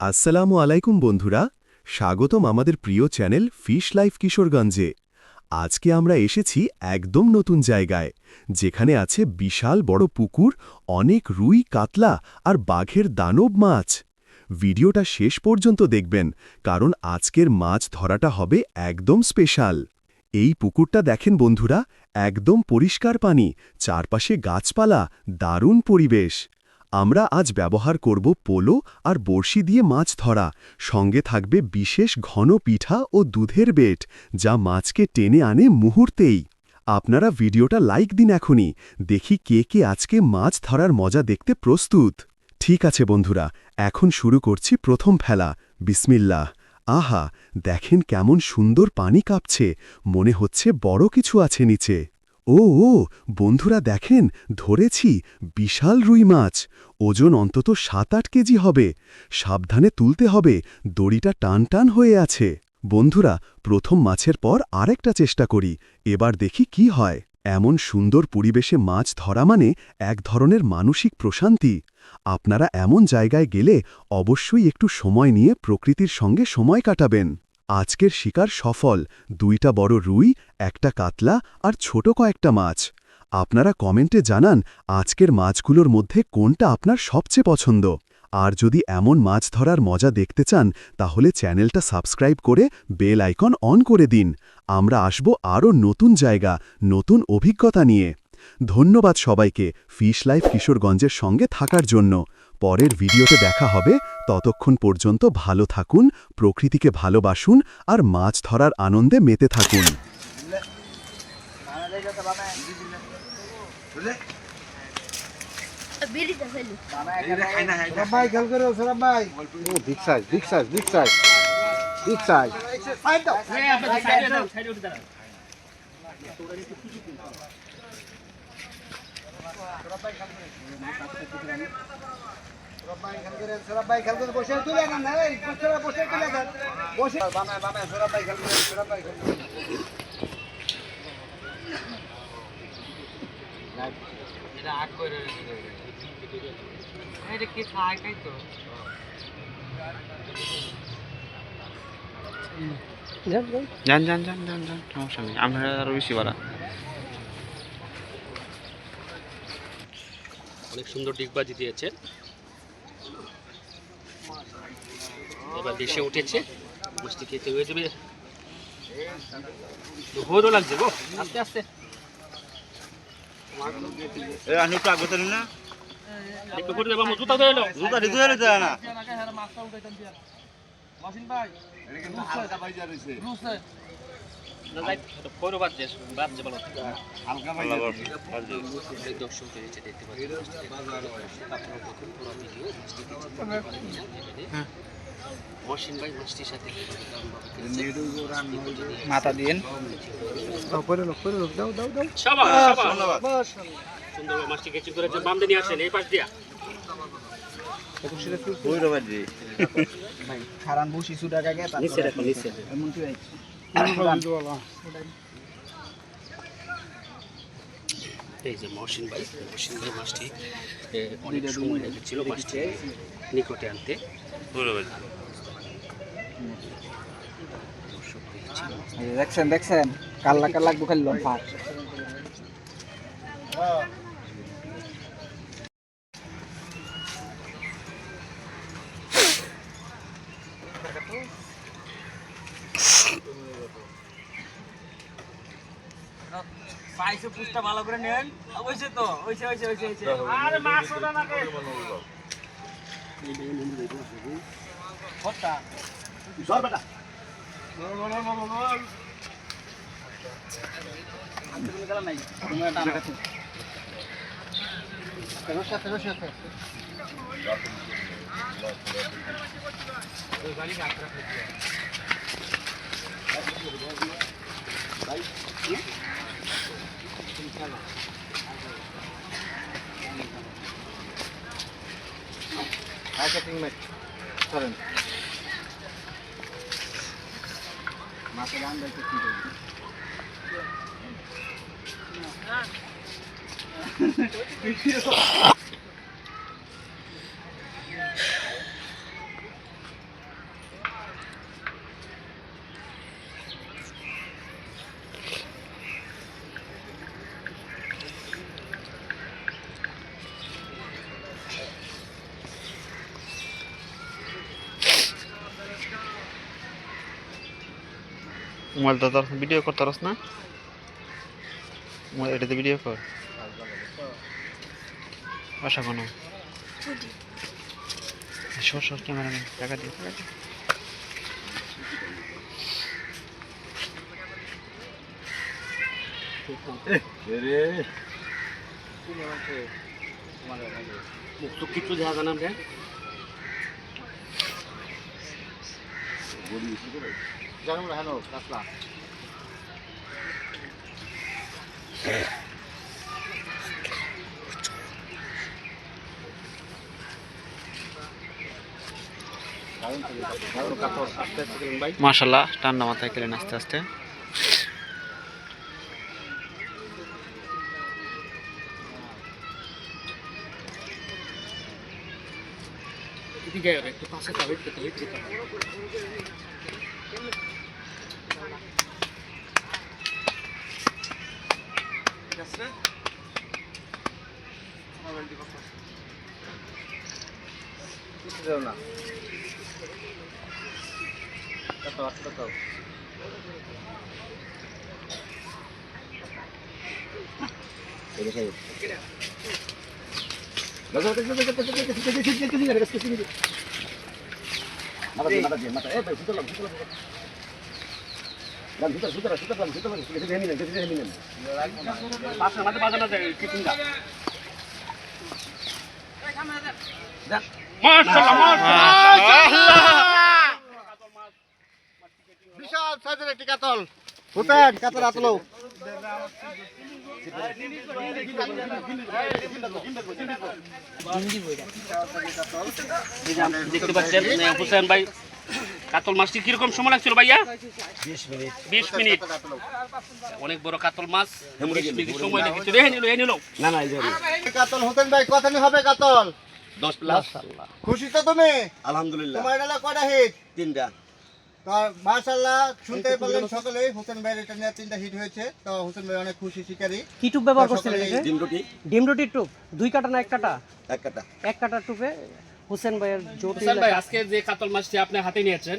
আসসালামু আলাইকুম বন্ধুরা, স্বাগতম আমাদের প্রিয় চ্যানেল ফিশ লাইফ কিশোরগঞ্জে। আজকে আমরা এসেছি একদম নতুন জায়গায়, যেখানে আছে বিশাল বড় পুকুর, অনেক রুই, কাতলা আর বাঘের দানব মাছ। ভিডিওটা শেষ পর্যন্ত দেখবেন, কারণ আজকের মাছ ধরাটা হবে একদম স্পেশাল। এই পুকুরটা দেখেন বন্ধুরা, একদম পরিষ্কার পানি, চারপাশে গাছপালা, দারুণ পরিবেশ। আমরা আজ ব্যবহার করব পোলো আর বড়শি দিয়ে মাছ ধরা। সঙ্গে থাকবে বিশেষ ঘন পিঠা ও দুধের বেট, যা মাছকে টেনে আনে মুহূর্তেই। আপনারা ভিডিওটা লাইক দিন এখনই। দেখি কে কে আজকে মাছ ধরার মজা দেখতে প্রস্তুত। ঠিক আছে বন্ধুরা, এখন শুরু করছি প্রথম ফেলা। বিসমিল্লাহ। আহা, দেখেন কেমন সুন্দর পানি কাঁপছে। মনে হচ্ছে বড় কিছু আছে নিচে। ও ও, বন্ধুরা দেখেন, ধরেছি, বিশাল রুই মাছ। ওজন অন্তত সাত আট কেজি হবে। সাবধানে তুলতে হবে, দড়িটা টান টান হয়ে আছে। বন্ধুরা, প্রথম মাছের পর আরেকটা চেষ্টা করি, এবার দেখি কি হয়। এমন সুন্দর পরিবেশে মাছ ধরা মানে এক ধরনের মানসিক প্রশান্তি। আপনারা এমন জায়গায় গেলে অবশ্যই একটু সময় নিয়ে প্রকৃতির সঙ্গে সময় কাটাবেন। আজকের শিকার সফল। দুইটা বড় রুই, একটা কাতলা আর ছোট কয়েকটা মাছ। আপনারা কমেন্টে জানান আজকের মাছগুলোর মধ্যে কোনটা আপনার সবচেয়ে পছন্দ। আর যদি এমন মাছ ধরার মজা দেখতে চান, তাহলে চ্যানেলটা সাবস্ক্রাইব করে বেল আইকন অন করে দিন। আমরা আসব আরও নতুন জায়গা, নতুন অভিজ্ঞতা নিয়ে। ধন্যবাদ সবাইকে ফিশ লাইফ কিশোরগঞ্জের সঙ্গে থাকার জন্য। পরের ভিডিওতে দেখা হবে। ততক্ষণ পর্যন্ত ভালো থাকুন, প্রকৃতিকে ভালোবাসুন আর মাছ ধরার আনন্দে মেতে থাকুন। বিড়িটা যান যান যান যান যান সমস্যা নেই। আমরা আরও বেশি বাড়া। অনেক সুন্দর ডিগবাজি দিয়েছে এবার দেশে উঠেছে। মিষ্টি খেতে হয়ে যাবে। ভোরও লাগছে গো। আস্তে আস্তে। না। মাথা দিন শাবাশ শাবাশ সুন্দর মাছটি কেচি করেছে বাম দিয়ে আসেন এই পাশ দিয়া। ভাই খারান বসি সুটা কাকে নিচে রাখো নিচে। এমন কি ভাই এই যে মহসিন ভাই মহসিন ভাই মাছটি এ, অনেক সময় লেগেছিল মাছটি নিকটে আনতে। দেখছেন। দেখছেন কাল্লা কাল্লা বুখালি লম্ফা পাইছে পুষ্টা ভালো করে নেন। ওইছে তো ওইছে ওইছে ওইছে ওইছে আরে মাছ ওটা না কে কটা? জল বেটা। বল আচ্ছা তিন মিনিট। চলেন মাছের দাম দেখতে কি করবি মোবাইল তো ভিডিও করতে পারস না? মোবাইল এটাতে ভিডিও কর। আশা কোনো সর সর ক্যামেরা টাকা দিয়ে টাকা দিয়ে। তো কিছু দেখা যায় না রে? জানো হেন কাতলা মাশাল্লাহ ঠান্ডা মাথায় খেলেন আস্তে আস্তে। রে, একটু পাশে যাবে একটু তাহলে হবে। না কত কত বিশাল সাইজের একটি কাতল হুতেন কাতল আতলো দেখতে পাচ্ছেন হুসেন ভাই কাতল মাছটি কীরকম সময় লাগছিল ভাইয়া? বিশ মিনিট। অনেক বড় কাতল মাছ। মিনিট সময় লেগেছিল। এ নিল এ নিল। কাতল হুতেন ভাই কত হবে কাতল? দশ প্লাস। খুশি তো তুমি? আলহামদুলিল্লাহ। তোমার হিট তিনটা। তো মাশাআল্লাহ শুনতে পারলেন সকলেই হোসেন ভাইয়ের এটা নিয়ে তিনটা হিট হয়েছে। তো হোসেন ভাই অনেক খুশি শিকারী। কি টুপ ব্যবহার করছিলেন ডিম রুটি। ডিম রুটির টুপ। দুই কাটা না এক কাটা? এক কাটা। এক কাটার টুপে? হোসেন ভাইয়ের জ্যোতি ভাই আজকে যে কাতল মাছটি আপনি হাতে নিয়েছেন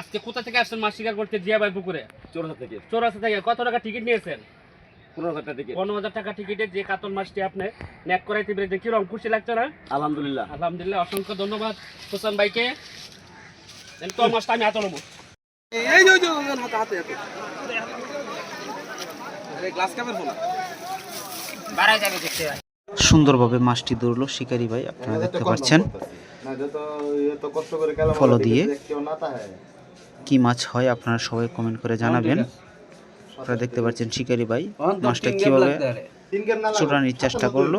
আজকে কোথা থেকে আসছেন মাছ শিকার করতে? জিয়া ভাই পুকুরে? চৌরাস্তা থেকে। চৌরাস্তা থেকে। কত টাকা টিকিট নিয়েছেন? পনেরো হাজার টাকা হাজার যে কাতল মাছটি আপনি নেট করাইতে পেরেছেন কীরকম খুশি লাগছে না? আলহামদুলিল্লাহ। আলহামদুলিল্লাহ অসংখ্য ধন্যবাদ হোসেন ভাইকে। তো মাছটা আমি হাতে নেব। সুন্দরভাবে মাছটি ধরলো। শিকারি ভাই আপনারা দেখতে পাচ্ছেন। ফলো দিয়ে কি মাছ হয় আপনারা সবাই কমেন্ট করে জানাবেন। আপনারা দেখতে পাচ্ছেন শিকারি ভাই মাছটা কীভাবে ছোটানোর চেষ্টা করল।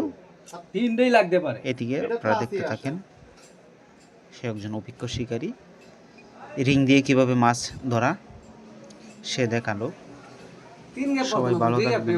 তিনটেই লাগতে পারে। এদিকে আপনারা দেখতে থাকেন সে একজন অভিজ্ঞ শিকারী। রিং দিয়ে কীভাবে মাছ ধরা সে দেখাল। সবাই ভালো থাকবেন।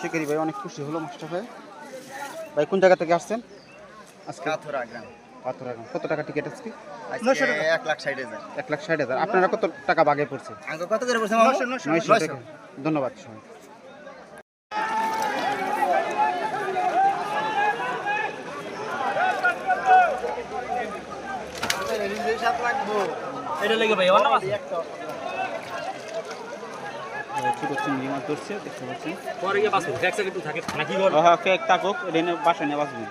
শিকারি ভাই অনেক খুশি হলো মাছটা ভাই ভাই কোন জায়গা থেকে আসছেন? আজকে গ্রাম। পাথর কত টাকা টিকিট আজকে? এক লাখ ষাট হাজার। এক লাখ ষাট হাজার। আপনারা কত টাকা বাগে পড়ছে? কত করে বলছে নয়শো টাকা। ধন্যবাদ সবাই এটা লেগে ভাই অন্য মাছ? ছোট চিংড়ি মাছ ধরছে দেখতে পাচ্ছি পরে গিয়ে বাঁচবো এক সেকেন্ড থাকে নাকি বল? হ্যাঁ একটা কোক এটা বাসা নিয়ে বাঁচবেন